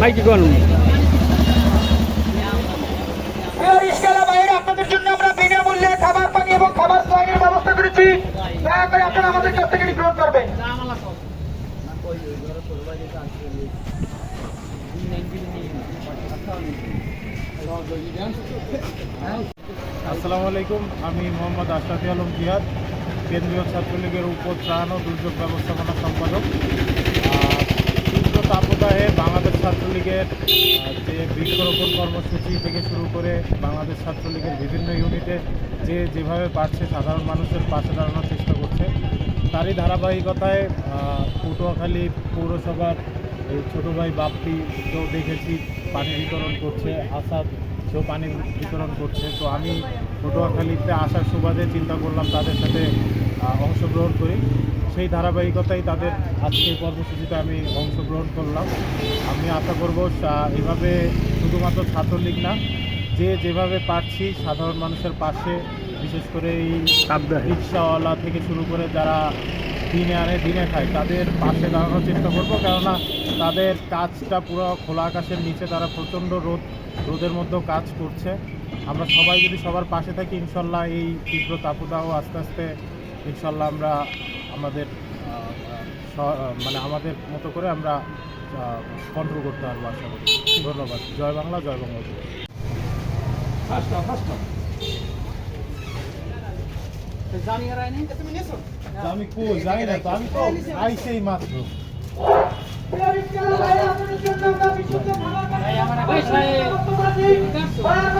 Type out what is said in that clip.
ভাই কি আপনাদের জন্য আমরা বিনামূল্যে খাবার পানি এবং খাবার ব্যবস্থা করেছি। দয়া করে আপনারা আমাদের কাছ থেকে গ্রহণ করবেন। আসসালামু আলাইকুম আমি মোহাম্মদ আশরাফি আলম জিহাদ কেন্দ্রীয় ছাত্রলীগের উপত্রাণ ও দুর্যোগ ব্যবস্থাপনা সম্পাদক। তীব্র তাপদাহে বাংলাদেশ ছাত্রলীগের যে বৃক্ষরোপণ কর্মসূচি থেকে শুরু করে বাংলাদেশ ছাত্রলীগের বিভিন্ন ইউনিটে যে যেভাবে পারছে সাধারণ মানুষের পাশে দাঁড়ানোর চেষ্টা করছে, তারই ধারাবাহিকতায় পটুয়াখালী পৌরসভার এই ছোটো ভাই বাপ্পি তো দেখেছি, পানি বিতরণ করছে, আসাদ সেও পানি বিতরণ করছে। তো আমি পটুয়াখালীতে আসার সুবাদে চিন্তা করলাম তাদের সাথে অংশগ্রহণ করি। সেই ধারাবাহিকতায় তাদের আজকের কর্মসূচিতে আমি অংশগ্রহণ করলাম। আমি আশা করব এভাবে শুধুমাত্র ছাত্রলীগ না যে যেভাবে পারছি সাধারণ মানুষের পাশে বিশেষ করে এই। রিক্সাওয়ালা থেকে শুরু করে যারা দিনে আনে দিনে খায় তাদের পাশে দাঁড়ানোর চেষ্টা করব। কেননা তাদের কাজটা পুরো খোলা আকাশের নিচে তারা প্রচণ্ড রোদ রোদের মধ্যেও কাজ করছে। আমরা সবাই যদি সবার পাশে থাকি ইনশাল্লাহ এই তীব্র তাপদাহ আস্তে আস্তে ইনশাল্লাহ আমরা আমাদের মানে আমাদের মতো করে আমরা কন্ট্রোল করতে পারব আশা করি ধন্যবাদ জয় বাংলা জয় বঙ্গবন্ধু আমি কই জানি না তো আমি তো আইসেই মাত্র আমরা